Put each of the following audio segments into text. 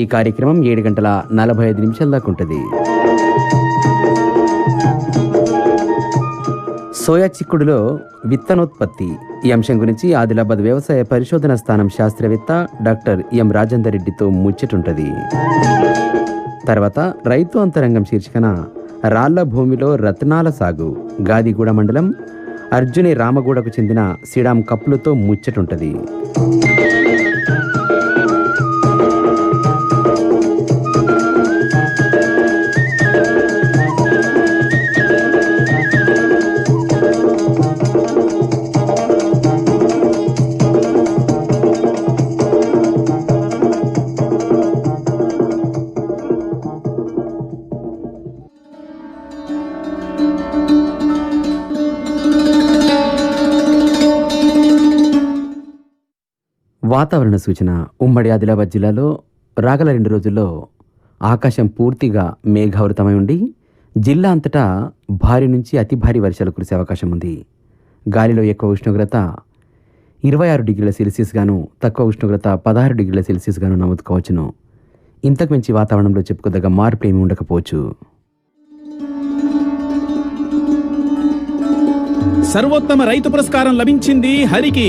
ఈ కార్యక్రమం ఏడు గంటల నలభై ఐదు నిమిషాల దాకా ఉంటుంది. సోయా చిక్కుడులో విత్తనోత్పత్తి. ఈ అంశం గురించి ఆదిలాబాద్ వ్యవసాయ పరిశోధన స్థానం శాస్త్రవేత్త డాక్టర్ ఎం రాజేందర్ రెడ్డితో ముచ్చటుంటది. తర్వాత రైతు అంతరంగం శీర్షికన రాళ్ళ భూమిలో రత్నాల సాగు. గాదిగూడ మండలం అర్జుని రామగూడకు చెందిన సిడాం కప్పులతో ముచ్చటుంటది. వాతావరణ సూచన ఉమ్మడి ఆదిలాబాద్ జిల్లాలో రాగల రెండు రోజుల్లో ఆకాశం పూర్తిగా మేఘావృతమై ఉండి జిల్లా అంతటా భారీ నుంచి అతి భారీ వర్షాలు కురిసే అవకాశం ఉంది. గాలిలో ఎక్కువ ఉష్ణోగ్రత ఇరవై ఆరు డిగ్రీల సెల్సియస్ గాను తక్కువ ఉష్ణోగ్రత పదహారు డిగ్రీల సెల్సియస్ గాను నమోదు ఇంతకు మించి వాతావరణంలో చెప్పుకోదగ్గ మార్పు ఏమీ ఉండకపోవచ్చు. సర్వోత్తమ రైతు పురస్కారం లభించింది హరికి.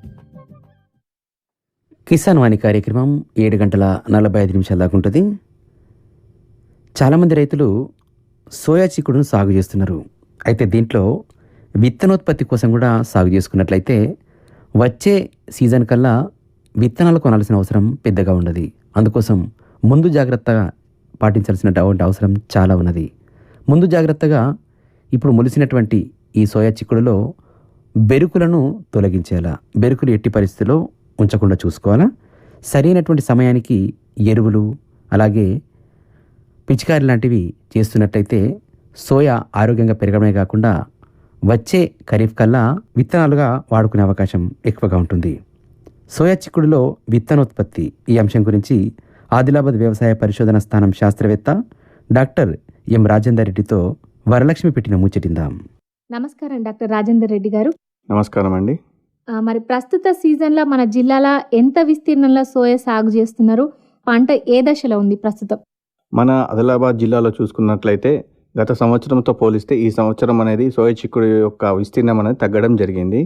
కిసాన్ వాణి కార్యక్రమం ఏడు గంటల నలభై ఐదు నిమిషాల దాకా ఉంటుంది. చాలామంది రైతులు సోయా చిక్కుడును సాగు చేస్తున్నారు. అయితే దీంట్లో విత్తనోత్పత్తి కోసం కూడా సాగు చేసుకున్నట్లయితే వచ్చే సీజన్ కల్లా విత్తనాలు కొనాల్సిన అవసరం పెద్దగా ఉండదు అందుకోసం ముందు జాగ్రత్తగా పాటించాల్సినటువంటి అవసరం చాలా ఉన్నది. ముందు జాగ్రత్తగా ఇప్పుడు మొలిసినటువంటి ఈ సోయా చిక్కుడులో బెరుకులను తొలగించేలా బెరుకులు ఎట్టి పరిస్థితిలో ఉంచకుండా చూసుకోవాలా? సరైనటువంటి సమయానికి ఎరువులు అలాగే పిచికారి లాంటివి చేస్తున్నట్టయితే సోయా ఆరోగ్యంగా పెరగడమే కాకుండా వచ్చే ఖరీఫ్ కల్లా విత్తనాలుగా వాడుకునే అవకాశం ఎక్కువగా ఉంటుంది. సోయా చిక్కుడులో విత్తనోత్పత్తి ఈ అంశం గురించి ఆదిలాబాద్ వ్యవసాయ పరిశోధన స్థానం శాస్త్రవేత్త డాక్టర్ ఎం రాజేందర్ రెడ్డితో వరలక్ష్మి పెట్టిన ముచ్చటిందాం. నమస్కారం డాక్టర్ రాజేందర్ రెడ్డి గారు. నమస్కారం అండి. మరి ప్రస్తుత సీజన్లో మన జిల్లాలో ఎంత విస్తీర్ణంలో సోయా సాగు చేస్తున్నారు? పంట ఏ దశలో ఉంది ప్రస్తుతం? మన ఆదిలాబాద్ జిల్లాలో చూసుకున్నట్లయితే గత సంవత్సరంతో పోలిస్తే ఈ సంవత్సరం అనేది సోయ చిక్కుడు యొక్క విస్తీర్ణం అనేది తగ్గడం జరిగింది.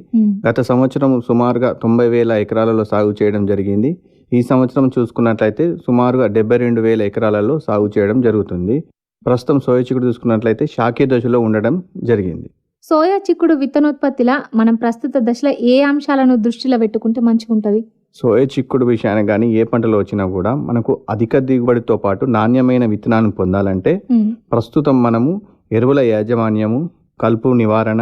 గత సంవత్సరం సుమారుగా తొంభై వేల ఎకరాలలో సాగు చేయడం జరిగింది. ఈ సంవత్సరం చూసుకున్నట్లయితే సుమారుగా డెబ్బై రెండు వేల ఎకరాలలో సాగు చేయడం జరుగుతుంది. ప్రస్తుతం సోయ చిక్కుడు చూసుకున్నట్లయితే శాఖీ దశలో ఉండడం జరిగింది. సోయా చిక్కుడు విత్తనోత్పత్తిలా మనం ప్రస్తుత దశలో ఏ అంశాలను దృష్టిలో పెట్టుకుంటే మంచిగా ఉంటుంది సోయ చిక్కుడు విషయానికి కానీ ఏ పంటలో వచ్చినా కూడా మనకు అధిక దిగుబడితో పాటు నాణ్యమైన విత్తనాన్ని పొందాలంటే ప్రస్తుతం మనము ఎరువుల యాజమాన్యము కలుపు నివారణ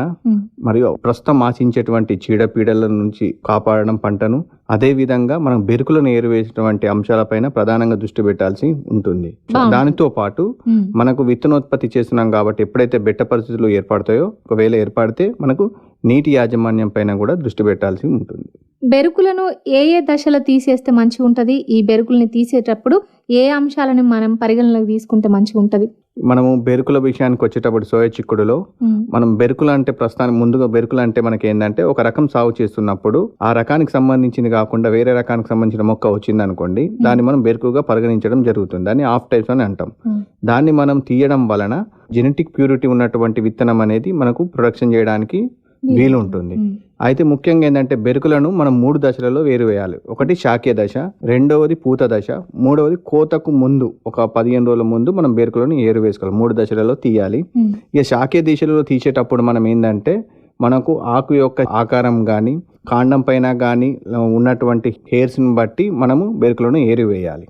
మరియు ప్రస్తుతం ఆశించేటువంటి చీడపీడల నుంచి కాపాడడం పంటను అదే విధంగా మనం బెరుకులను ఏరువేసేటువంటి అంశాలపైన ప్రధానంగా దృష్టి పెట్టాల్సి ఉంటుంది. దానితో పాటు మనకు విత్తనోత్పత్తి చేస్తున్నాం కాబట్టి ఎప్పుడైతే బెట్ట పరిస్థితులు ఏర్పడతాయో ఒకవేళ ఏర్పడితే మనకు నీటి యాజమాన్యం పైన కూడా దృష్టి పెట్టాల్సి ఉంటుంది. బెరుకులను ఏ ఏ దశలో తీసేస్తే మంచిగా ఉంటుంది ఈ బెరుకుల్ని తీసేటప్పుడు ఏ అంశాలను మనం పరిగణలోకి తీసుకుంటే మంచిగా ఉంటుంది మనము బెరుకుల విషయానికి వచ్చేటప్పుడు సోయ చిక్కుడులో మనం బెరుకులు అంటే ప్రస్తుతానికి ముందుగా బెరుకులు అంటే మనకి ఏంటంటే ఒక రకం సాగు చేస్తున్నప్పుడు ఆ రకానికి సంబంధించింది కాకుండా వేరే రకానికి సంబంధించిన మొక్క వచ్చింది అనుకోండి దాన్ని మనం బెరుకుగా పరిగణించడం జరుగుతుంది. దాన్ని ఆఫ్ టైప్స్ అని అంటాం. దాన్ని మనం తీయడం వలన జెనెటిక్ ప్యూరిటీ ఉన్నటువంటి విత్తనం అనేది మనకు ప్రొడక్షన్ చేయడానికి వీలు ఉంటుంది అయితే ముఖ్యంగా ఏంటంటే బెరుకులను మనం మూడు దశలలో వేరు వేయాలి ఒకటి శాక్య దశ రెండవది పూత దశ మూడవది కోతకు ముందు ఒక పదిహేను రోజుల ముందు మనం బెరుకులను ఏరు వేసుకోవాలి మూడు దశలలో తీయాలి. ఇక శాక్య దిశలలో తీసేటప్పుడు మనం ఏంటంటే మనకు ఆకు యొక్క ఆకారం కానీ కాండం పైన కానీ ఉన్నటువంటి హెయిర్స్ని బట్టి మనము బెరుకులను ఏరు వేయాలి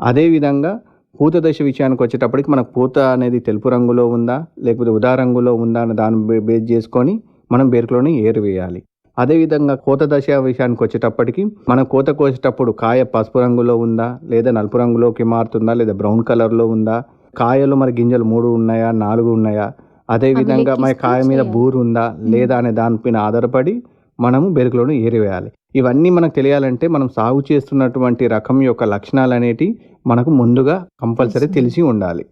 అదేవిధంగా పూత దశ విషయానికి వచ్చేటప్పటికి మనకు పూత అనేది తెలుపు రంగులో ఉందా లేకపోతే ఉదా రంగులో ఉందా అన్న దాన్ని బేస్ చేసుకొని మనం బెరుకులను ఏరు వేయాలి. అదేవిధంగా కోత దశ విషయానికి వచ్చేటప్పటికి మనం కోత కోసేటప్పుడు కాయ పసుపు రంగులో ఉందా? లేదా నలుపు రంగులోకి మారుతుందా? లేదా బ్రౌన్ కలర్లో ఉందా? కాయలు మరి గింజలు మూడు ఉన్నాయా? నాలుగు ఉన్నాయా? అదే అవి విధంగా మరి లెక్కిస్తూ కాయ మీద. బూరు ఉందా? లేదా అనే దానిపైన ఆధారపడి మనము బెరుకులను ఏరివేయాలి ఇవన్నీ మనకు తెలియాలంటే మనం సాగు చేస్తున్నటువంటి రకం యొక్క లక్షణాలు అనేటి మనకు ముందుగా కంపల్సరీ. తెలిసి ఉండాలి.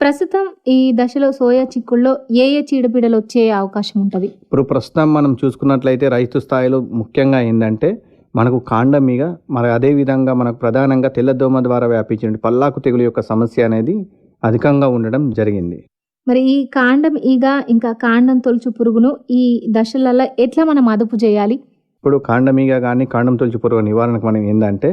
ప్రస్తుతం ఈ దశలో సోయా చిక్కుల్లో ఏ ఏ చీడపీడలు వచ్చే అవకాశం ఉంటుంది? ఇప్పుడు ప్రస్తుతం మనం చూసుకున్నట్లయితే రైతు స్థాయిలో ముఖ్యంగా ఏంటంటే మనకు కాండం మీద మరి అదే విధంగా మనకు ప్రధానంగా తెల్లదోమ ద్వారా వ్యాపించిన పల్లాకు తెగులు యొక్క సమస్య అనేది అధికంగా ఉండడం జరిగింది. మరి ఈ కాండం ఈగ ఇంకా కాండం తొలుచు పురుగును ఈ దశలలో ఎట్లా మనం అదుపు చేయాలి? ఇప్పుడు కాండమీగ కానీ కాండం తొలిచి పురుగు నివారణకు మనం ఏంటంటే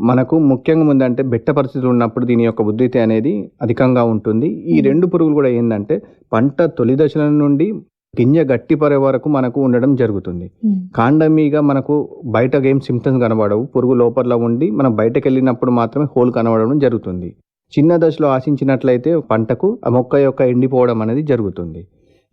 మనకు ముఖ్యంగా ముందంటే బెట్ట పరిస్థితులు ఉన్నప్పుడు దీని యొక్క ఉధృతి అనేది అధికంగా ఉంటుంది. ఈ. రెండు పురుగులు కూడా ఏంటంటే పంట తొలి దశల నుండి గింజ గట్టి పడే వరకు మనకు ఉండడం జరుగుతుంది. కాండమీగా మనకు బయట ఏం సిమ్టమ్స్ కనబడవు. పురుగు లోపల ఉండి మనం బయటకు వెళ్ళినప్పుడు మాత్రమే హోల్ కనబడడం జరుగుతుంది. చిన్న దశలో ఆశించినట్లయితే పంటకు ఆ మొక్క యొక్క ఎండిపోవడం అనేది జరుగుతుంది.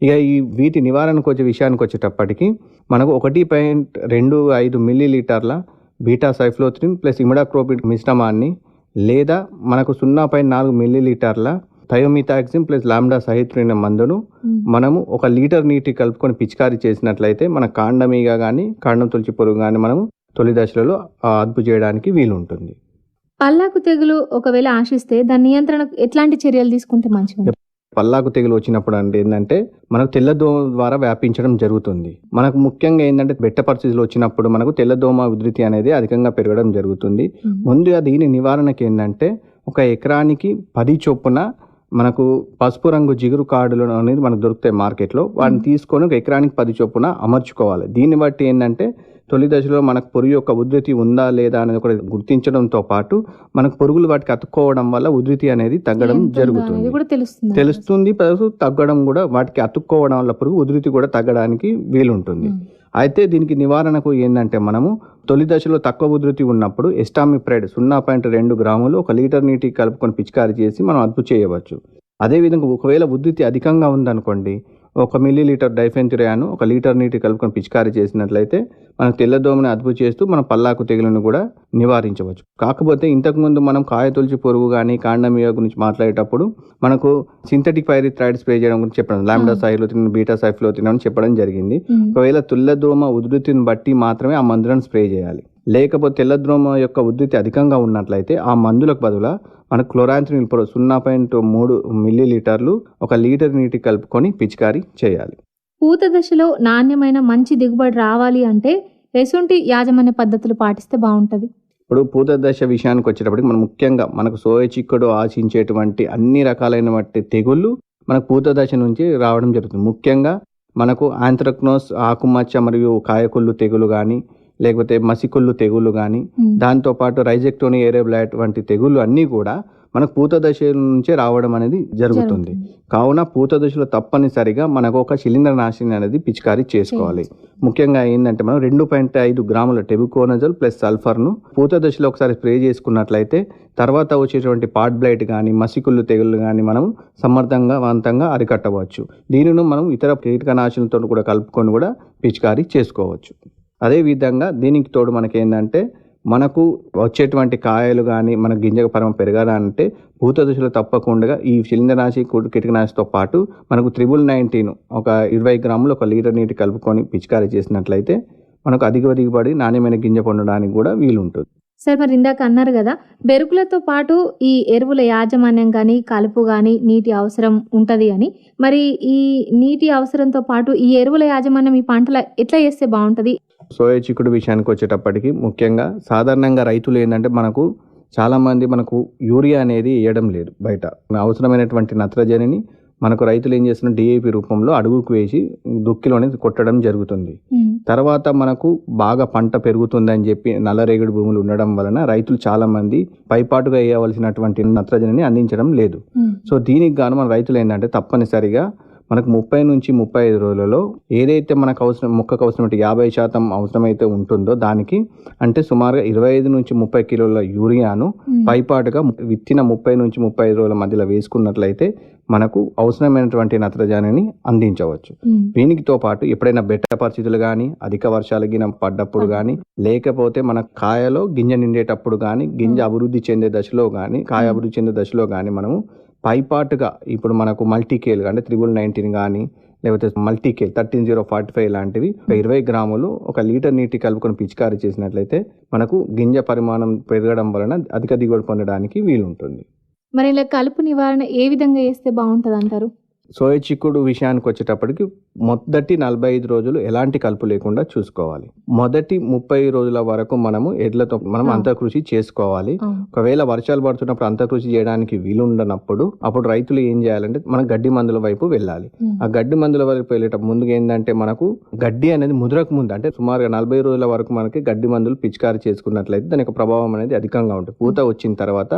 ఇక ఈ వీటి నివారణకు వచ్చే విషయానికి వచ్చేటప్పటికి మనకు ఒకటి పాయింట్ రెండు ఐదు మిల్లీ లీటర్ల బీటా సైఫ్లోత్రిన్ ప్లస్ ఇమిడాక్రోపిడ్ మిశ్రమాన్ని లేదా మనకు సున్నా పాయింట్ నాలుగు మిల్లీ లీటర్ల థయోమిథాక్సిన్ ప్లస్ లాండా సహిత్రిన మందును మనము ఒక లీటర్ నీటి కలుపుకొని పిచికారీ చేసినట్లయితే మన కాండమీగ కానీ కాండం తొలిచి పురుగు కానీ మనము తొలి దశలలో అదుపు చేయడానికి వీలు ఉంటుంది పల్లాకు తెగులు ఒకవేళ ఆశిస్తే దాని నియంత్రణకు ఎట్లాంటి చర్యలు తీసుకుంటే మంచిగా ఉంటుంది? పల్లాకు తెగులు వచ్చినప్పుడు అంటే ఏంటంటే మనకు తెల్లదోమ ద్వారా వ్యాపించడం జరుగుతుంది మనకు ముఖ్యంగా ఏంటంటే బెట్ట పరిస్థితులు వచ్చినప్పుడు మనకు తెల్లదోమ ఉధృతి అనేది అధికంగా పెరగడం జరుగుతుంది. ముందుగా దీని నివారణకి ఏంటంటే ఒక ఎకరానికి పది చొప్పున మనకు పసుపు రంగు జిగురు కార్డులు అనేది మనకు దొరుకుతాయి మార్కెట్లో. వాటిని. తీసుకొని ఒక ఎకరానికి పది చొప్పున అమర్చుకోవాలి. దీన్ని బట్టి ఏంటంటే తొలి దశలో మనకు పురుగు యొక్క ఉధృతి ఉందా లేదా అనేది కూడా గుర్తించడంతో పాటు మనకు పురుగులు వాటికి అతుక్కోవడం వల్ల ఉధృతి అనేది తగ్గడం జరుగుతుంది. తెలుస్తుంది. తగ్గడం కూడా వాటికి అతుక్కోవడం వల్ల పురుగు ఉధృతి కూడా తగ్గడానికి వీలుంటుంది. అయితే దీనికి నివారణకు ఏంటంటే మనము తొలి దశలో తక్కువ ఉధృతి ఉన్నప్పుడు ఎస్టామిప్రైడ్ సున్నా పాయింట్ రెండు గ్రాములు ఒక లీటర్ నీటికి కలుపుకొని పిచికారీ చేసి మనం అదుపు చేయవచ్చు. అదేవిధంగా ఒకవేళ ఉధృతి అధికంగా ఉందనుకోండి ఒక మిల్లీ లీటర్ డైఫెన్చురియాను ఒక లీటర్ నీటి కలుపుకొని పిచికారీ చేసినట్లయితే మనం తెల్లదోమని అదుపు చేస్తూ మనం పల్లాకు తెగులను కూడా నివారించవచ్చు కాకపోతే ఇంతకుముందు మనం కాయ తొలిచి పురుగు కానీ కాండమియా గురించి మాట్లాడేటప్పుడు మనకు సింథటిక్ పైరిథ్రాయిడ్ స్ప్రే చేయడం గురించి చెప్పడం లాండా ఆ. సైలో తిన బీటా సైఫ్లో తినని చెప్పడం జరిగింది. ఒకవేళ తెల్లద్రోమ ఉధృతిని బట్టి మాత్రమే ఆ మందులను స్ప్రే చేయాలి లేకపోతే తెల్లద్రోమ యొక్క ఉధృతి అధికంగా ఉన్నట్లయితే ఆ మందులకు బదులు మనకు క్లోరాంత్రిన్ ఇప్పుడు సున్నా పాయింట్ మూడు మిల్లీ లీటర్లు ఒక లీటర్ నీటి కలుపుకొని పిచికారీ చేయాలి. పూత దశలో నాణ్యమైన మంచి దిగుబడి రావాలి అంటే ఎటువంటి యాజమాన్య పద్ధతులు పాటిస్తే బాగుంటది. ఇప్పుడు పూత దశ విషయానికి వచ్చేటప్పటికి మనం ముఖ్యంగా మనకు సోయ చిక్కుడు ఆశించేటువంటి అన్ని రకాలైనటువంటి తెగుళ్ళు మనకు పూత దశ నుంచి రావడం జరుగుతుంది. ముఖ్యంగా మనకు ఆంథ్రక్నోస్ ఆకుమచ్చ మరియు కాయకుళ్ళు తెగులు కానీ లేకపోతే మసికుళ్ళు తెగులు కానీ. దాంతోపాటు రైజెక్టోని ఏరేబ్లాట్ వంటి తెగుళ్ళు అన్నీ కూడా మనకు పూత దశ నుంచే రావడం అనేది జరుగుతుంది. కావున పూత దశలో తప్పనిసరిగా మనకు ఒక శిలీంద్ర నాశిని అనేది పిచికారీ చేసుకోవాలి. ముఖ్యంగా ఏంటంటే మనం రెండు పాయింట్ ఐదు గ్రాముల టెబుకోనజల్ ప్లస్ సల్ఫర్ను పూత దశలో ఒకసారి స్ప్రే చేసుకున్నట్లయితే తర్వాత వచ్చేటువంటి పాట్ బ్లైట్ కానీ మసికుళ్ళు తెగుళ్ళు కానీ మనం సమర్థంగా వంతంగా అరికట్టవచ్చు. దీనిని మనం ఇతర కీటకనాశులతో కూడా కలుపుకొని కూడా పిచికారీ చేసుకోవచ్చు. అదేవిధంగా దీనికి తోడు మనకి ఏంటంటే మనకు వచ్చేటువంటి కాయలు కానీ మన గింజ పరమ పెరగాలంటే భూత దశలో తప్పకుండా ఈ శిలీంద్రనాశి కీటకనాశితో పాటు మనకు త్రిబుల్ నైన్టీన్ ఒక ఇరవై గ్రాములు ఒక లీటర్ నీటి కలుపుకొని పిచికారీ చేసినట్లయితే మనకు అధిక దిగుబడి నాణ్యమైన గింజ పొందడానికి కూడా వీలుంటుంది. సార్ మరి ఇందాక అన్నారు కదా బెరుకులతో పాటు ఈ ఎరువుల యాజమాన్యం కానీ కలుపు కానీ నీటి అవసరం ఉంటుంది అని. మరి ఈ నీటి అవసరంతో పాటు ఈ ఎరువుల యాజమాన్యం ఈ పంటల ఎట్లా చేస్తే బాగుంటుంది? సోయ చిక్కుడు విషయానికి వచ్చేటప్పటికి ముఖ్యంగా సాధారణంగా రైతులు ఏంటంటే మనకు చాలామంది మనకు యూరియా అనేది వేయడం లేదు బయట. అవసరమైనటువంటి నత్రజనిని మనకు రైతులు ఏం చేస్తున్నారు? డిఏపి రూపంలో అడుగుకు వేసి దుక్కిలోనే కొట్టడం జరుగుతుంది. తర్వాత మనకు బాగా పంట పెరుగుతుందని చెప్పి నల్లరేగడి భూములు ఉండడం వలన రైతులు చాలా మంది పైపాటుగా వేయవలసినటువంటి నత్రజనిని అందించడం లేదు. సో దీనికి గాను మన రైతులు ఏంటంటే తప్పనిసరిగా మనకు ముప్పై నుంచి ముప్పై ఐదు రోజులలో ఏదైతే మనకు అవసరం మొక్కకు అవసరమైన యాభై శాతం అవసరమైతే ఉంటుందో దానికి అంటే సుమారుగా ఇరవై ఐదు నుంచి ముప్పై కిలోల యూరియాను పైపాటుగా విత్తిన ముప్పై నుంచి ముప్పై ఐదు రోజుల మధ్యలో వేసుకున్నట్లయితే మనకు అవసరమైనటువంటి నత్రజనిని అందించవచ్చు. దీనికితో పాటు ఎప్పుడైనా బెట్ట పరిస్థితులు కానీ అధిక వర్షాలు గిన పడ్డప్పుడు కానీ లేకపోతే మన కాయలో గింజ నిండేటప్పుడు కానీ గింజ అభివృద్ధి చెందే దశలో కానీ కాయ అభివృద్ధి చెందే దశలో కానీ మనము పైపాటుగా ఇప్పుడు మనకు మల్టీకేల్ అంటే త్రిబుల్ నైన్టీన్ కానీ లేకపోతే మల్టీకేల్ థర్టీన్ జీరో ఫార్టీ ఫైవ్ లాంటివి ఒక ఇరవై గ్రాములు ఒక లీటర్ నీటి కలుపుకొని పిచికారీ చేసినట్లయితే మనకు గింజ పరిమాణం పెరగడం వలన అధిక దిగుబడి పొందడానికి వీలుంటుంది. మరి ఇలా కలుపు నివారణ ఏ విధంగా చేస్తే బాగుంటది అంటారు సోయ చిక్కుడు విషయానికి వచ్చేటప్పటికి మొదటి నలభై ఐదు రోజులు ఎలాంటి కలుపు లేకుండా చూసుకోవాలి. మొదటి ముప్పై రోజుల వరకు మనము ఎడ్లతో మనం. అంతకృషి చేసుకోవాలి. ఒకవేళ వర్షాలు పడుతున్నప్పుడు అంతకృషి చేయడానికి వీలుండనప్పుడు అప్పుడు రైతులు ఏం చేయాలంటే మనం గడ్డి మందుల వైపు వెళ్ళాలి. ఆ గడ్డి మందుల వైపు వెళ్ళేటప్పుడు ముందుగా ఏంటంటే మనకు గడ్డి అనేది ముదరకు ముందు అంటే సుమారుగా నలభై రోజుల వరకు మనకి గడ్డి మందులు పిచికారి చేసుకున్నట్లయితే దాని యొక్క ప్రభావం అనేది అధికంగా ఉంటుంది. పూత వచ్చిన తర్వాత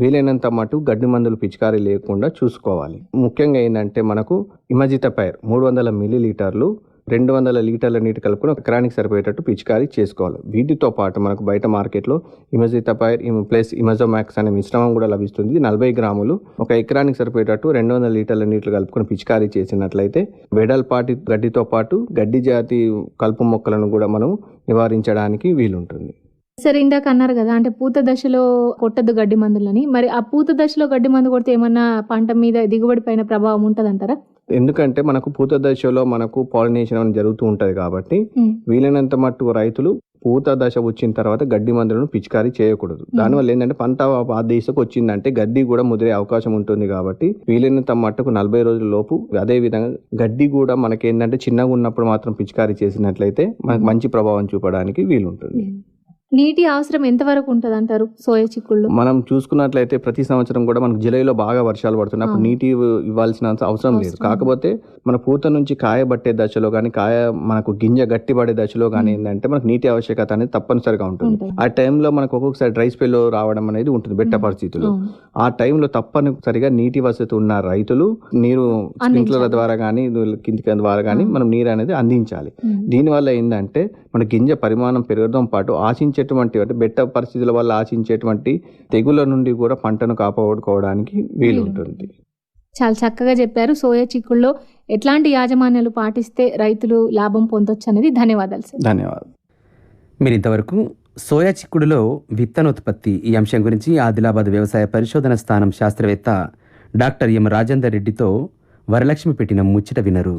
వీలైనంత మటు గడ్డి మందులు పిచికారీ లేకుండా చూసుకోవాలి. ముఖ్యంగా ఏంటంటే అంటే మనకు ఇమజిత పైర్ మూడు వందల మిల్లీ లీటర్లు రెండు వందల లీటర్ల నీటి కలుపుకొని ఒక ఎకరానికి సరిపోయేటట్టు పిచికారీ చేసుకోవాలి. వీటితో పాటు మనకు బయట మార్కెట్లో ఇమజిత పైర్ ప్లస్ ఇమజోమాక్స్ అనే మిశ్రమం కూడా లభిస్తుంది. నలభై గ్రాములు ఒక ఎకరానికి సరిపోయేటట్టు రెండు వందల లీటర్ల నీటిలో కలుపుకొని పిచికారీ చేసినట్లయితే వెడల్పాటి గడ్డితో పాటు గడ్డి జాతి కలుపు మొక్కలను కూడా మనం నివారించడానికి వీలుంటుంది. సరే ఇందాక అన్నారు కదా అంటే పూత దశలో కొట్టద్దు గడ్డి మందులని. మరి ఆ పూత దశలో గడ్డి మందు కొడితే ఏమన్నా పంట మీద దిగుబడి పైన ప్రభావం ఉంటది అంటారా ఎందుకంటే మనకు పూత దశలో మనకు పాలినేషన్ అనేది జరుగుతూ ఉంటది కాబట్టి వీలైనంత మట్టు రైతులు పూత దశ వచ్చిన తర్వాత గడ్డి మందులను పిచికారీ చేయకూడదు. దానివల్ల ఏంటంటే పంట ఆ దిశకు వచ్చిందంటే గడ్డి కూడా ముదిరే అవకాశం ఉంటుంది కాబట్టి వీలైనంత మట్టుకు నలభై రోజుల లోపు అదే విధంగా గడ్డి కూడా మనకి ఏంటంటే చిన్నగా ఉన్నప్పుడు మాత్రం పిచికారీ చేసినట్లయితే మనకు మంచి ప్రభావం చూపడానికి వీలుంటుంది. నీటి అవసరం ఎంత వరకు ఉంటది అంటారు సోయా చిక్కుళ్ళు మనం చూసుకున్నట్లయితే ప్రతి సంవత్సరం కూడా మనకు జూలైలో బాగా వర్షాలు పడుతున్నాయి అప్పుడు. నీటి ఇవ్వ- ఇవ్వాల్సిన అవసరం లేదు. కాకపోతే మన పూత నుంచి కాయ పట్టే దశలో కానీ కాయ మనకు గింజ గట్టిపడే దశలో కానీ. ఏంటంటే మనకు నీటి ఆవశ్యకత అనేది తప్పనిసరిగా ఉంటుంది. ఆ టైంలో మనకు ఒక్కొక్కసారి డ్రై స్పెల్ రావడం అనేది ఉంటుంది బెట్ట. పరిస్థితులు. ఆ టైంలో తప్పనిసరిగా నీటి వసతి ఉన్న రైతులు నీరు స్ప్రింక్లర్ ద్వారా కానీ కింది ద్వారా కానీ. మనం నీరు అనేది అందించాలి. దీనివల్ల ఏంటంటే మన గింజ పరిమాణం పెరగడం పాటు ఆశించేటువంటి అంటే బెట్ట పరిస్థితుల వల్ల ఆశించేటువంటి తెగుల నుండి కూడా పంటను కాపాడుకోవడానికి వీలుంటుంది చాలా చక్కగా చెప్పారు. సోయా చిక్కుల్లో ఎట్లాంటి యాజమాన్యాలు పాటిస్తే రైతులు లాభం పొందొచ్చు అనేది ధన్యవాదాలు సార్. ధన్యవాదాలు. మీరు ఇంతవరకు సోయా చిక్కుడులో విత్తనోత్పత్తి ఈ అంశం గురించి ఆదిలాబాద్ వ్యవసాయ పరిశోధన స్థానం శాస్త్రవేత్త డాక్టర్ ఎం రాజేందర్ రెడ్డితో వరలక్ష్మి పెట్టిన ముచ్చట వినరు.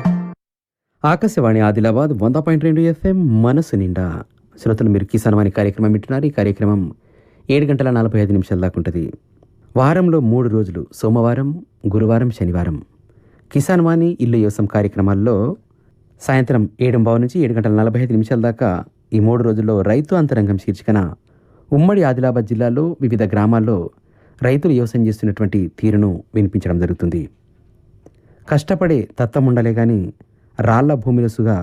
ఆకాశవాణి ఆదిలాబాద్ వంద పాయింట్ రెండు ఎఫ్ఎం మనసు నిండా. శ్రోతలు మీరు కిసాన్ వాణి కార్యక్రమం వింటున్నారు. ఈ కార్యక్రమం ఏడు గంటల నలభై ఐదు నిమిషాల దాకా ఉంటుంది. వారంలో మూడు రోజులు సోమవారం గురువారం శనివారం. కిసాన్ వాణి ఇల్లు యోసం కార్యక్రమాల్లో సాయంత్రం ఏడుంబావు నుంచి ఏడు గంటల నలభై ఐదు నిమిషాల దాకా ఈ మూడు రోజుల్లో రైతు అంతరంగం శీర్షికన ఉమ్మడి ఆదిలాబాద్ జిల్లాలో వివిధ గ్రామాల్లో రైతులు వ్యవసాయం చేస్తున్నటువంటి తీరును వినిపించడం జరుగుతుంది. కష్టపడే తత్వం ఉండాలే కానీ రాళ్ళ భూమిలసుగా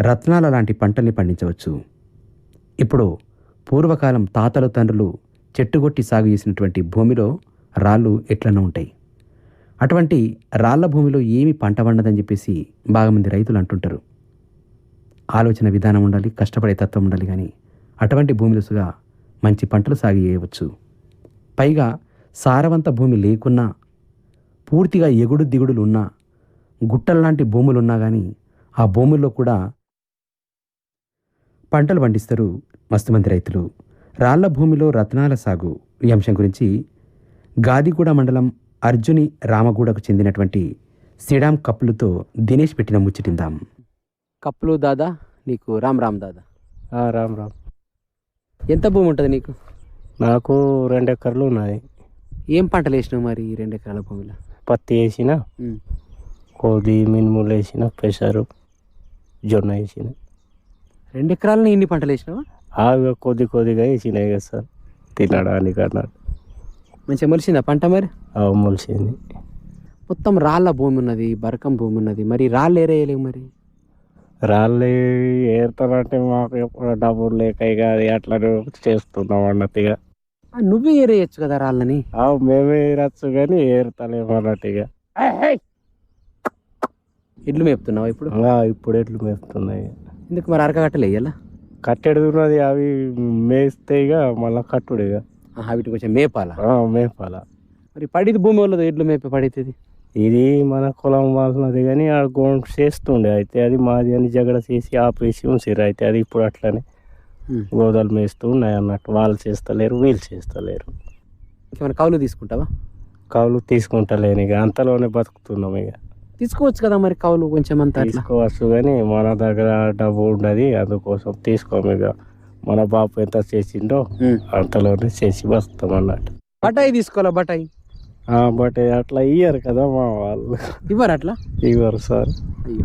రత్నాల లాంటి పంటల్ని పండించవచ్చు. ఇప్పుడు పూర్వకాలం తాతలు తండ్రులు చెట్టుగొట్టి సాగు చేసినటువంటి భూమిలో రాళ్ళు ఎట్లనో ఉంటాయి. అటువంటి రాళ్ళ భూమిలో ఏమి పంట పండదని చెప్పేసి బాగా మంది రైతులు అంటుంటారు. ఆలోచన విధానం ఉండాలి కష్టపడే తత్వం ఉండాలి కానీ అటువంటి భూమిలసుగా మంచి పంటలు సాగు చేయవచ్చు. పైగా సారవంత భూమి లేకున్నా పూర్తిగా ఎగుడు దిగుడులు ఉన్నా గుట్టల్లాంటి భూములు ఉన్నా కానీ ఆ భూముల్లో కూడా పంటలు పండిస్తారు మస్తు మంది రైతులు. రాళ్ళ భూమిలో రత్నాల సాగు ఈ అంశం గురించి గాదిగూడ మండలం అర్జుని రామగూడకు చెందినటువంటి సిడాం కప్పులతో దినేష్ పెట్టిన ముచ్చటిందాం కప్పులు దాదా నీకు రామ్ రామ్ దాదా? రామ్ రామ్. ఎంత భూమి ఉంటుంది నీకు? నాకు రెండు ఎకర్లు ఉన్నాయి. ఏం పంటలు వేసినావు మరి ఈ రెండు ఎకరాల భూమిలో? పత్తి వేసిన కోది మినుములు వేసిన పెసరు జొన్న వేసిన. రెండు ఎకరాలని ఇన్ని పంటలు వేసినావా? ఆగా కొద్ది కొద్దిగా వేసినాయి కదా సార్ తినడానికి అన్నాడు మంచిగా మొలిసిందా పంట మరి? అవి మొలిసింది. మొత్తం రాళ్ళ భూమి ఉన్నది బరకం భూమి ఉన్నది. మరి రాళ్ళు ఏరేయలేవు మరి? రాళ్ళు ఏరుతారంటే మాకు ఎప్పుడు డబ్బులు లేక ఇక అది అట్లనే చేస్తున్నాం అన్నట్టుగా నువ్వే ఏరేయచ్చు కదా రాళ్ళని? మేమే ఏరచ్చు కానీ ఏరుతలేము అన్నట్టుగా ఇడ్లు మేపుతున్నావా ఇప్పుడు? ఇప్పుడు ఎట్లు మేపుతున్నాయి. ఎందుకు మరి అరకగట్టలే ఇయ్యాల? కట్టెడుతున్నది అవి మేస్తే ఇక మళ్ళీ కట్టుడు ఇక. వీటికి కొంచెం మేపాలా? మేపాల. మరి పడిది భూమి వాళ్ళది ఎడ్లు మేపే పడితే ఇది మన కులం వాళ్ళది కానీ ఆ గోన్ చేస్తుండే అయితే అది మాది అని జగడ చేసి ఆపేసి ఉంచిర్రు అయితే అది ఇప్పుడు అట్లనే గోదాలు మేస్తూ ఉన్నాయి అన్నట్టు. వాళ్ళు చేస్తలేరు వీళ్ళు చేస్తలేరు. ఇంకేమైనా కౌలు తీసుకుంటావా? కౌలు తీసుకుంటలేను ఇక. అంతలోనే బతుకుతున్నాం ఇక. తీసుకోవచ్చు కదా మరి కౌలు కొంచెం అంత తీసుకోవచ్చు కానీ మన దగ్గర డబ్బు ఉండదు అందుకోసం తీసుకోము ఇక. మన బాపు ఎంత చేసిండో. అంతలోనే చేసి బతుకుతాం అన్నట్టు. బటాయి తీసుకోవాలా బటాయి? బట్ అట్లా ఇయ్యరు కదా మా వాళ్ళు. ఇవ్వరు అట్లా? ఇవ్వరు సార్.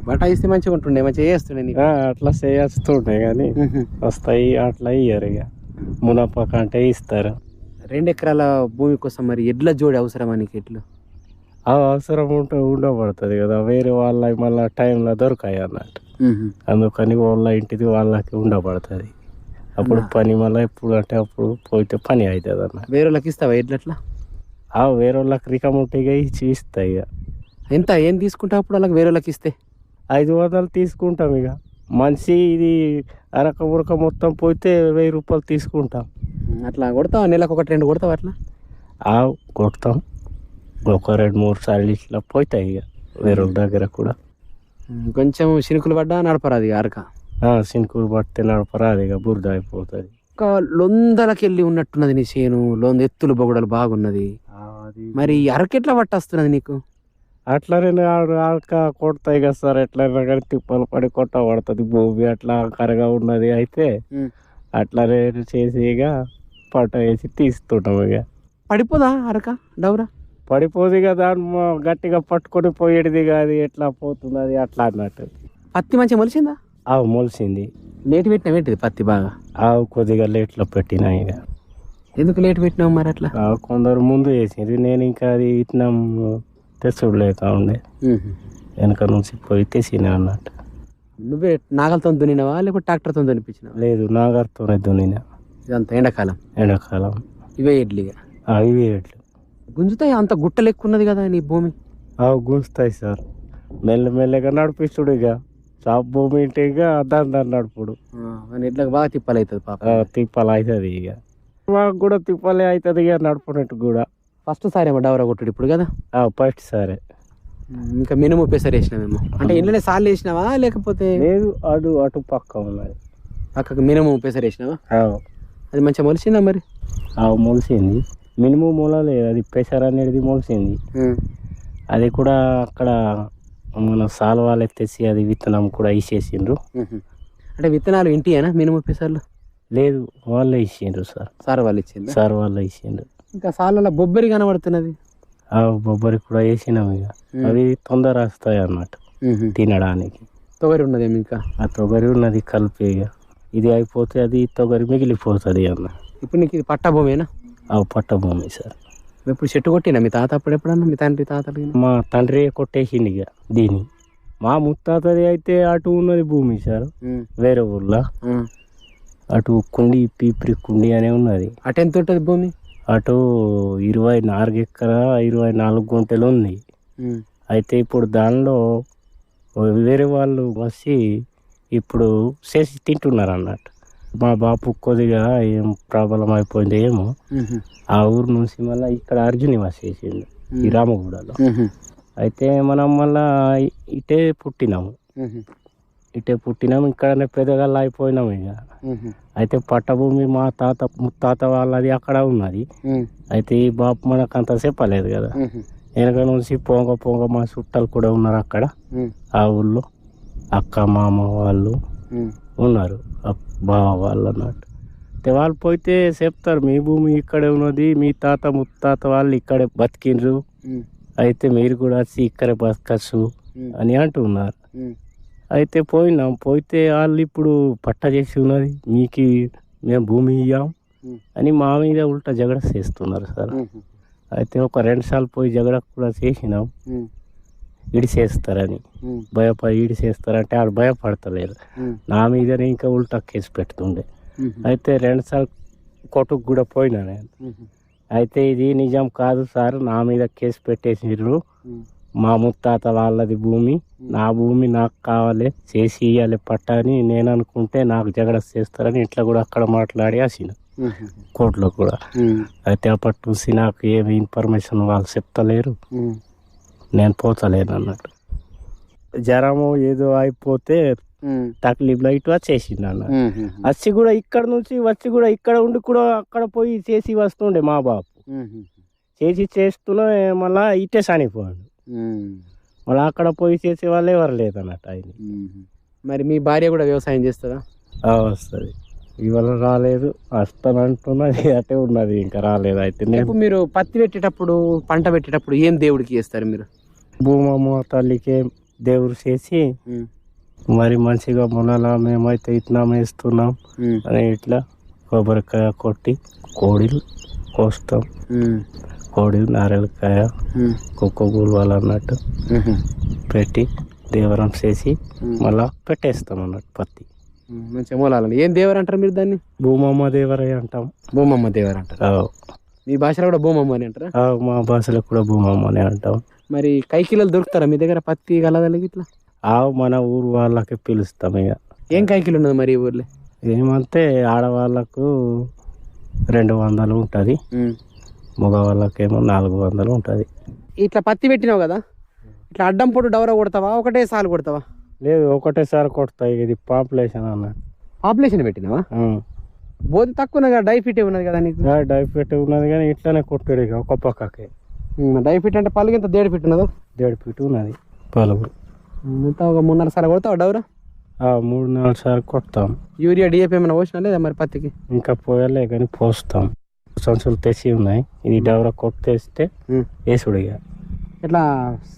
బటాయి ఇస్తే మంచిగా ఉంటుండే మంచిగా చేస్తుండే అట్లా చేస్తుండే కానీ. వస్తాయి అట్లా ఇయ్యరు ఇక. మునప కంటే ఇస్తారు. రెండు ఎకరాల భూమి కోసం మరి ఎడ్ల జోడి అవసరమా నీకు ఎడ్లు? ఆ అవసరం ఉంటే ఉండబడుతుంది కదా. వేరే వాళ్ళ మళ్ళీ టైంలో దొరకాయి అన్నట్టు. అందుకని వాళ్ళ ఇంటిది వాళ్ళకి ఉండబడుతుంది. అప్పుడు పని మళ్ళీ ఎప్పుడు అంటే అప్పుడు పోతే పని అవుతుంది అన్న వేరే వాళ్ళకి ఇస్తావా ఎడ్లు అట్లా ఆ వేరే వాళ్ళకి రికం ఉంటే ఇక ఇచ్చి ఇస్తాయి ఇక ఎంత ఏం తీసుకుంటావు అప్పుడు వాళ్ళకి వేరే వాళ్ళకి ఇస్తే? ఐదు వందలు తీసుకుంటాం ఇక మనిషి ఇది అరక ఉరక మొత్తం పోతే వెయ్యి రూపాయలు తీసుకుంటాం. అట్లా కొడతావా? నెలకు ఒకటి రెండు కొడతావా అట్లా? ఆ కొడతాం. ఒక రెండు మూడు సార్లు ఇట్లా పోతాయి ఇక. వేరే దగ్గర కూడా. కొంచెం శినుకులు పడ్డా నడపరాది అరక ఆ, సింకులు పడితే నడపరాదు ఇక బురద అయిపోతుంది. ఒక లొందలకి వెళ్ళి ఉన్నట్టున్నది నీ చేను లొంద ఎత్తులు బొగడలు బాగున్నది. మరి ఈ అరక ఎట్లా పట్టొస్తున్నది నీకు? ఆడు ఆడక కొడతాయి కదా సార్ ఎట్లయినా కానీ తిప్పలు పడి కొట్టబడుతుంది భూమి అట్లా కరగా ఉన్నది అయితే ఉమ్. అట్లనే చేసి ఇక పట్ట వేసి తీస్తుంటాం ఇక. పడిపోదా అరక డౌరా? పడిపోదు దాన్ని మా- గట్టిగా పట్టుకొని పోయేది కాదు ఎట్లా పోతుంది అది అట్లా అన్నట్టు. పత్తి మంచిగా మొలిచిందా? ఆవు మొలిసింది. లేట్ పెట్టినా పెట్టింది పత్తి బాగా? ఆవు కొద్దిగా లేట్లో పెట్టినా ఇక. ఎందుకు లేట్ పెట్టినావు మరి అట్లా? కొందరు ముందు వేసింది నేను ఇంకా అది ఇట్నం తెచ్చుడు లేక ఉండే వెనక నుంచి పోయి తెసిన అన్నట్టు. నువ్వే నాగలతో దున్నినవా లేకపోతే ట్రాక్టర్తో దున్నిపించినావా? లేదు నాగర్తోనే దున్నిన. ఇదంతా ఎండాకాలం. ఎండాకాలం. ఇవే ఎడ్లిగా ఆ, ఇవి ఎట్లు గుంజుతాయి? అంత గుట్టలు ఎక్కువ ఉన్నది కదా నీ భూమి. అవి గుంజుతాయి సార్. మెల్లమెల్లగా నడిపిస్తుడు ఇక షాప్ భూమి ఉంటే ఇక దాని దాన్ని నడుపుడు. ఎడ్లకు బాగా తిప్పాలి అవుతుంది పాప. తిప్పలు అవుతుంది ఇక మాకు కూడా తిప్పలే అవుతుంది ఇక నడుపునట్టు కూడా. ఫస్ట్ సారి డవరా కొట్టుడు ఇప్పుడు కదా? ఫస్ట్ సరే. ఇంకా మినుము పెసరు వేసినావేమో. అంటే ఇంట్లోనే సార్లు వేసినావా లేకపోతే? లేదు అటు అటు పక్క ఉన్నది. పక్కకు మినుము పెసరు వేసినావా? అది మంచిగా మొలిసిందా మరి? మొలిసింది. మినిమం మొలలేదు అది పెసర్ అనేది మొలిసింది. అది కూడా అక్కడ మన సాల్వాలు ఎత్తేసి అది విత్తనం కూడా ఇచ్చేసిండ్రు. అంటే విత్తనాలు ఇంటియేనా మినుము పెసర్లు లేదు వాళ్ళే ఇచ్చిండ్రు సార్. సార్ వాళ్ళు ఇచ్చింది సార్ వాళ్ళే ఇచ్చిండ్రు. ఇంకా సార్లలో బొబ్బరి కనబడుతున్నది. ఆ బొబ్బరి కూడా వేసినాం ఇక అవి తొందర వస్తాయి అన్నట్టు తినడానికి. తొగరి ఉన్నదేమి ఇంకా? ఆ తొగరి ఉన్నది కలిపి ఇక ఇది అయిపోతే అది తొగరి మిగిలిపోతుంది అన్న. ఇప్పుడు నీకు ఇది పట్టా భూమేనా? ఆ పట్ట భూమి సార్. ఇప్పుడు చెట్టు కొట్టినా? మీ తాత అప్పుడు ఎప్పుడన్నా మీ తండ్రి తాతలు మా తండ్రి కొట్టేసింది ఇక దీన్ని. మా ముత్తాతది అయితే అటు ఉన్నది భూమి సార్. వేరే ఊర్లో. అటు కుండి పీపిరి కుండి అనే ఉన్నది. అటు ఎంత ఉంటుంది భూమి? అటు ఇరవై నాలుగు ఎకర ఇరవై నాలుగు గుంటలు ఉంది. అయితే ఇప్పుడు దానిలో వేరే వాళ్ళు వచ్చి ఇప్పుడు చేసి తింటున్నారు అన్నట్టు మా బాపు కొద్దిగా ఏం ప్రాబ్లం అయిపోయింది ఏమో ఆ ఊరు నుంచి మళ్ళీ ఇక్కడ అర్జుని వచ్చేసిండు ఈ రామగూడలో. అయితే మనం మళ్ళా ఇటే పుట్టినాము. ఇటే పుట్టినాము ఇక్కడనే పెద్దగా అయిపోయినాం ఇక. అయితే పట్టభూమి మా తాత ముత్తాత వాళ్ళది అక్కడ ఉన్నది. అయితే ఈ బాపు మనకు అంత చెప్పలేదు కదా. వెనక నుంచి పొంగ పొంగ మా చుట్టాలు కూడా ఉన్నారు అక్కడ. ఆ ఊళ్ళో అక్క మామ వాళ్ళు. ఉన్నారు. వాళ్ళు అన్నట్టు అయితే వాళ్ళు పోతే చెప్తారు మీ భూమి ఇక్కడే ఉన్నది మీ తాత ముత్తాత వాళ్ళు ఇక్కడే బతికిండ్రు. అయితే మీరు కూడా వచ్చి ఇక్కడే బతకచ్చు అని అంటున్నారు. అయితే పోయినాం. పోతే వాళ్ళు ఇప్పుడు పట్ట చేసి ఉన్నది మీకు మేము భూమి ఇయ్యాం అని మా మీద ఉల్టా జగడ చేస్తున్నారు సార్. అయితే ఒక రెండు సార్లు పోయి జగడ కూడా చేసినాం. ఇడి చేస్తారని భయపడి ఇడి చేస్తారంటే వాళ్ళు భయపడతలేరు నా మీదనే ఇంకా ఉల్టా కేసు పెడుతుండే. అయితే రెండు సార్లు కొట్టుకు కూడా పోయినా నేను. అయితే ఇది నిజం కాదు సార్ నా మీద కేసు పెట్టేసిర్రు. మా ముత్తాత వాళ్ళది భూమి నా భూమి నాకు కావాలి చేసి ఇవ్వాలి పట్ట అని నేను అనుకుంటే నాకు జగడ చేస్తారని ఇట్లా కూడా అక్కడ మాట్లాడి వచ్చిన కోర్టులో కూడా. అయితే అప్పటి నుంచి నాకు ఏమి ఇన్ఫర్మేషన్ వాళ్ళు చెప్తలేరు. నేను పోతలేను అన్నట్టు. జ్వరము ఏదో అయిపోతే తక్లీఫ్ లైట్ వచ్చేసింది అన్న. వచ్చి కూడా ఇక్కడ నుంచి వచ్చి కూడా ఇక్కడ ఉండి కూడా అక్కడ పోయి చేసి వస్తుండే మా బాపు చేసి చేస్తూనే మళ్ళా ఇట్టే చనిపోయాడు. మళ్ళీ అక్కడ పోయి చేసే వాళ్ళు ఎవరు లేదన్నట్టు ఆయన మరి మీ భార్య కూడా వ్యవసాయం చేస్తుందా? వస్తుంది. ఇవాళ రాలేదు. వస్తానంటున్నది అటే ఉన్నది ఇంకా రాలేదు అయితే మీరు పత్తి పెట్టేటప్పుడు పంట పెట్టేటప్పుడు ఏం దేవుడికి చేస్తారు మీరు? భూమమ్మ తల్లికి దేవుడు చేసి మరి మంచిగా మొన్నలా మేమైతే ఇట్లా వేస్తున్నాం అని ఇట్లా కొబ్బరికాయ కొట్టి కోడిలు కోస్తాం. కోడిలు నారలకాయ కుక్క గుల్వాలు అన్నట్టు పెట్టి దేవరం చేసి మళ్ళా పెట్టేస్తాం అన్నట్టు పత్తి. మంచిగా మూలాలని ఏం దేవరు అంటారు మీరు దాన్ని? భూమమ్మ దేవరయ్య అంటాం. భూమమ్మ దేవరు అంటారు. మీ భాషలో కూడా భూమమ్మ అని అంటారా? మా భాషలో కూడా భూమమ్మ అని అంటాం. మరి కైకిలలు దొరుకుతారా? మీ దగ్గర పత్తి గలదలకి ఇట్లా ఆ మన ఊరు వాళ్ళకి పిలుస్తాం ఇక ఏం కైకిలు ఉన్నది మరి ఈ ఊర్లో? ఏమంటే ఆడవాళ్ళకు రెండు వందలు ఉంటుంది. మగవాళ్ళకేమో నాలుగు వందలు ఉంటుంది. ఇట్లా పత్తి పెట్టినావు కదా? ఇట్లా అడ్డం పొట్టు డవర కొడతావా? ఒకటే సాలు కొడతావా? లేదు ఒకటేసారి కొడతాయి ఇది పాపులేషన్ అన్నట్టు పాపులేషన్ పెట్టినావా? బోధి తక్కువ డైఫిట్ ఉన్నది కదా నీకు? డైఫెట్ ఉన్నది కానీ ఇట్లానే కొట్టాడు ఇక ఒక పక్కకి. డైఫిట్ అంటే పలుగు ఎంత దేడు ఫిట్ ఉన్నదో? దేడు ఫీట్ ఉన్నది. పలుగు ఎంత ఒక మూడున్నర సార్లు కొడతావా డవరా ఆ మూడు నాలుగు సార్లు కొడతాం. యూరియా డిఏపి ఏమైనా పోసినా లేదా మరి పత్తికి? ఇంకా పోయలే కానీ పోస్తాం. సంచులు తెచ్చి ఉన్నాయి. ఇది డవర కొట్టేస్తే ఇక. ఇట్లా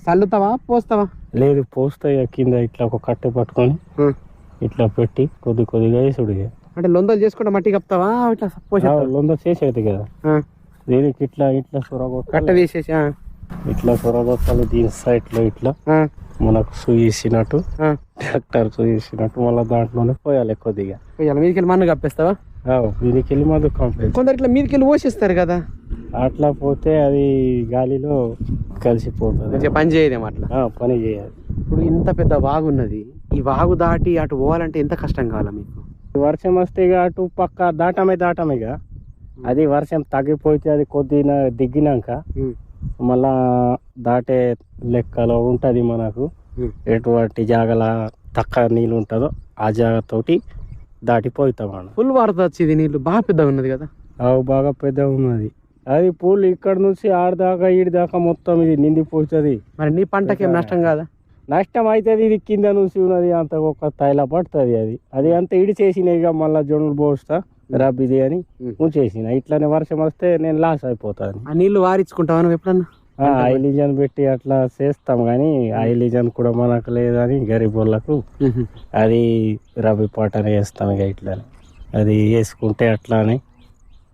చల్లుతావా పోస్తావా? లేదు పోస్తే ఇక కింద ఇట్లా ఒక కట్టె పట్టుకొని. ఇట్లా పెట్టి కొద్ది కొద్దిగా వేసుడు ఇక. అంటే లొందలు చేసుకుంటే మట్టి కప్తావా ఇట్లా పోసా ఆ, లొంద చేసేది కదా. దీనికి ఇట్లా ఇట్లా సొరగొట్ట కట్ట తీసేసి ఇట్లా సొరగొట్టాలి దీని సైడ్లో ఇట్లా. మనకు సూయిసినట్టు ఆ. ట్రాక్టర్ సూయిసినట్టు మళ్ళీ దాంట్లోనే పోయాలి కొద్దిగా. పోయాలి. మీదకి వెళ్ళి మన్ను కప్పేస్తావా? ఆ, దీనికి వెళ్ళి మధు కంప్లీట్ కొందరు ఇట్లా మీదకి వెళ్ళి పోషిస్తారు కదా. అట్లా పోతే అది గాలిలో కలిసిపోతుంది. పని చేయదేమో అట్లా. పని చేయాలి ఇప్పుడు ఇంత పెద్ద వాగు ఉన్నది ఈ వాగు దాటి అటు పోవాలంటే ఎంత కష్టం కావాలా మీకు? వర్షం వస్తే ఇక అటు పక్క దాటమే దాటమే ఇక. అది వర్షం తగ్గిపోతే అది కొద్దిగా దిగినాక ఉమ్. మళ్ళా దాటే లెక్కలో ఉంటుంది మనకు. ఉమ్. ఎటువంటి జాగల తక్కువ నీళ్ళు ఉంటుందో ఆ జాగతోటి దాటిపోతాం మనం. ఫుల్ వారత వచ్చేది నీళ్ళు. బాగా పెద్దగా ఉన్నది కదా? అవి బాగా పెద్ద ఉన్నది. అది పూలు ఇక్కడ నుంచి ఆడదాకా ఈడిదాకా మొత్తం ఇది నిండిపోతుంది. మరి నీ పంటకి నష్టం కాదా? నష్టం అవుతుంది ఇది కింద నుంచి ఉన్నది అంత ఒక తైల పడుతుంది అది. అది అంత ఇడి చేసిన ఇక మళ్ళీ జొన్నలు పోస్తా. రబ్బిది అని. ఉంచేసిన. ఇట్లానే వర్షం వస్తే నేను లాస్ అయిపోతాను. ఆ నీళ్ళు వారించుకుంటావా నువ్వు ఎప్పుడన్నా? ఆయిల్ ఇంజన్ పెట్టి అట్లా చేస్తాం కానీ ఆయిల్ ఇంజన్ కూడా మనకు లేదని గరీబ్ వాళ్ళకు అది రబీ పాటనే వేస్తాం ఇక ఇట్లానే. అది వేసుకుంటే అట్లానే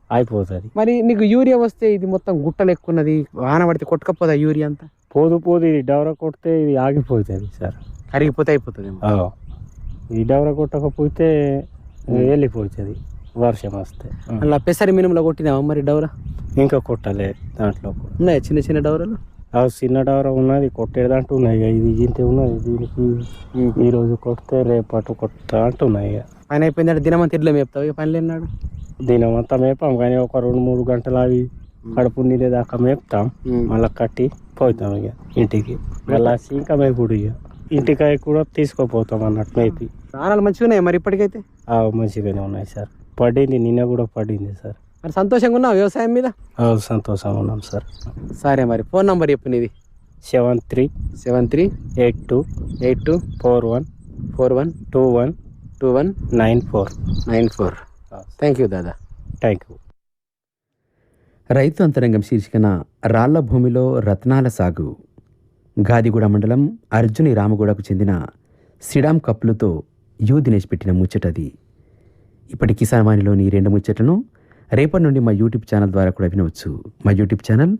అయిపోతుంది. మరి నీకు యూరియా వస్తే ఇది మొత్తం గుట్టలు ఎక్కువ ఉన్నది వాన పడితే కొట్టుకపోదా యూరియా అంతా? పోదు పోదు ఇది డవర కొడితే ఇది ఆగిపోతుంది సార్. కరిగిపోతే అయిపోతుంది. ఈ డవర కొట్టకపోతే వెళ్ళిపోతుంది. వర్షం వస్తే. అలా పెసరి మినుములో కొట్టినావా మరి డౌరా? ఇంకా కొట్టలే దాంట్లో. ఉన్నాయా చిన్న చిన్న డౌరాలు? ఆ చిన్న డవర ఉన్నది కొట్టేదంటూ ఉన్నాయి ఇక. ఇది ఇంతే ఉన్నది దీనికి ఈ రోజు కొడితే రేపటి కొట్టా అంటున్నాయి పని అయిపోయిందంటే దినమంతా ఇడ్లో మేపుతావు? ఇక పని లేనాడు దినమంతా మేపాం కానీ ఒక రెండు మూడు గంటలు అవి కడుపు నీళ్ళ దాకా మేపుతాం మళ్ళీ కట్టి పోతాం ఇక ఇంటికి. మళ్ళీ ఇంకా మేపుడు ఇక. ఇంటికాయ కూడా తీసుకుపోతాం అన్నట్టు మేపి. ప్రాణాలు మంచిగా ఉన్నాయి మరి ఇప్పటికైతే? ఆ, మంచిగానే ఉన్నాయి సార్. పడింది నిన్న కూడా పడింది సార్. మరి సంతోషంగా ఉన్నావు వ్యవసాయం మీద? సంతోషంగా ఉన్నాం సార్. సరే మరి ఫోన్ నంబర్ చెప్పు నీది. Seven three seven three eight two eight two four one four one two one two one nine four. Nine four. Thank you Dada. Thank you రైతు అంతరంగం శీర్షికన రాళ్ళ భూమిలో రత్నాల సాగు. గాదిగూడ మండలం అర్జుని రామగూడకు చెందిన సిడామ్ కప్పులతో యూ దినేష్ పెట్టిన ముచ్చటది. ఇప్పటి కిసాన్ వాణిలోని రెండు ముచ్చట్లను రేపటి నుండి మా యూట్యూబ్ ఛానల్ ద్వారా కూడా వినవచ్చు. మా యూట్యూబ్ ఛానల్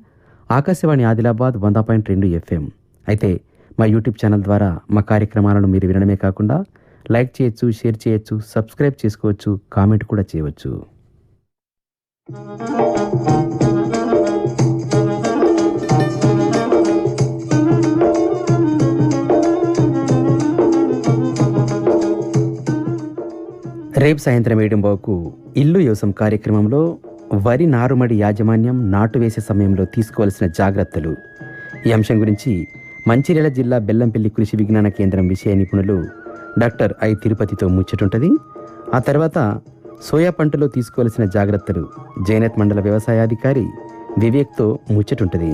ఆకాశవాణి ఆదిలాబాద్ వంద పాయింట్ రెండు ఎఫ్ఎం. అయితే మా యూట్యూబ్ ఛానల్ ద్వారా మా కార్యక్రమాలను మీరు వినడమే కాకుండా లైక్ చేయొచ్చు షేర్ చేయొచ్చు సబ్స్క్రైబ్ చేసుకోవచ్చు కామెంట్ కూడా చేయవచ్చు. రేపు సాయంత్రం ఏడుంబావుకు ఇల్లు యోసం కార్యక్రమంలో వరి నారుమడి యాజమాన్యం నాటు వేసే సమయంలో తీసుకోవాల్సిన జాగ్రత్తలు. ఈ అంశం గురించి మంచిర్యాల జిల్లా బెల్లంపల్లి కృషి విజ్ఞాన కేంద్రం విషయ నిపుణులు డాక్టర్ ఐ తిరుపతితో ముచ్చటుంటది. ఆ తర్వాత సోయా పంటలో తీసుకోవాల్సిన జాగ్రత్తలు జైనత్ మండల వ్యవసాయాధికారి వివేక్తో ముచ్చటుంటది.